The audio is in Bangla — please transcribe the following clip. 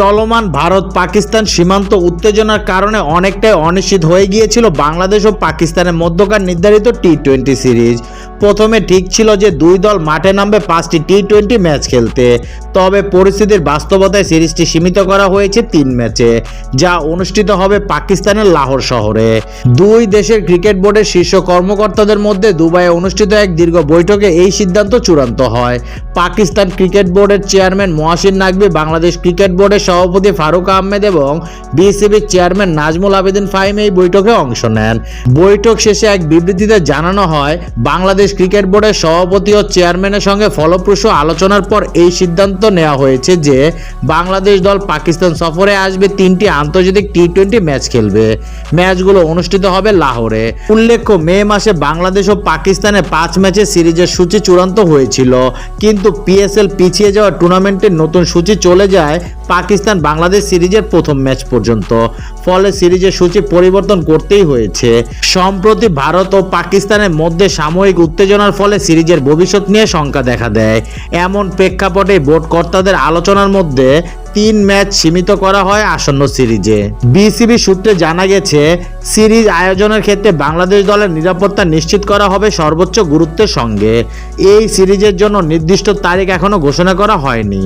চলমান ভারত পাকিস্তান সীমান্ত উত্তেজনার কারণে অনেকটাই অনিশ্চিত হয়ে গিয়েছিল বাংলাদেশ ও পাকিস্তানের মধ্যকার নির্ধারিত টি টোয়েন্টি সিরিজ। প্রথমে ঠিক ছিল যে দুই দল মাঠে নামবে পাঁচটি টি টোয়েন্টি ম্যাচ খেলতে। তবে পরিস্থিতির বাস্তবতায় সিরিজটি সীমিত করা হয়েছে তিন ম্যাচে, যা অনুষ্ঠিত হবে পাকিস্তানের লাহোর শহরে। দুই দেশের ক্রিকেট বোর্ডের শীর্ষ কর্মকর্তাদের মধ্যে দুবাইয়ে অনুষ্ঠিত এক দীর্ঘ বৈঠকে এই সিদ্ধান্ত চূড়ান্ত হয়। পাকিস্তান ক্রিকেট বোর্ডের চেয়ারম্যান মহাসিন নাকবি বাংলাদেশ ক্রিকেট বোর্ডের সভাপতি ফারুক আহমেদ এবং বিসিবির চেয়ারম্যান নাজমুল আবেদিন ফাহিম এই বৈঠকে অংশ নেন। বৈঠক শেষে এক বিবৃতিতে জানানো হয়, বাংলাদেশ ক্রিকেট বোর্ডের সভাপতি ও চেয়ারম্যানের সঙ্গে ফলপ্রসূ আলোচনার পর এই সিদ্ধান্ত নেওয়া হয়েছে যে বাংলাদেশ দল পাকিস্তান সফরে আসবে তিনটি আন্তর্জাতিক টি টোয়েন্টি ম্যাচ খেলবে। ম্যাচগুলো অনুষ্ঠিত হবে লাহোরে। উল্লেখ্য, মে মাসে বাংলাদেশ ও পাকিস্তানের পাঁচ ম্যাচের সিরিজের সূচি চূড়ান্ত হয়েছিল। কিন্তু পিএসএল পিছিয়ে যাওয়া টুর্নামেন্টের নতুন সূচি চলে যায় পাকিস্তান বাংলাদেশ সিরিজের প্রথম ম্যাচ পর্যন্ত। ফলে সিরিজের সূচি পরিবর্তন করতেই হয়েছে। সম্প্রতি ভারত ও পাকিস্তানের মধ্যে সাময়িক উত্তেজনার ফলে সিরিজের ভবিষ্যৎ নিয়ে শঙ্কা দেখা দেয়। এমন প্রেক্ষাপটে বোর্ড কর্তাদের আলোচনার মধ্যে তিন ম্যাচ সীমিত করা হয় আসন্ন সিরিজে। বিসিবি সূত্রে জানা গেছে, সিরিজ আয়োজনের ক্ষেত্রে বাংলাদেশ দলের নিরাপত্তা নিশ্চিত করা হবে সর্বোচ্চ গুরুত্বের সঙ্গে। এই সিরিজের জন্য নির্দিষ্ট তারিখ এখনও ঘোষণা করা হয়নি।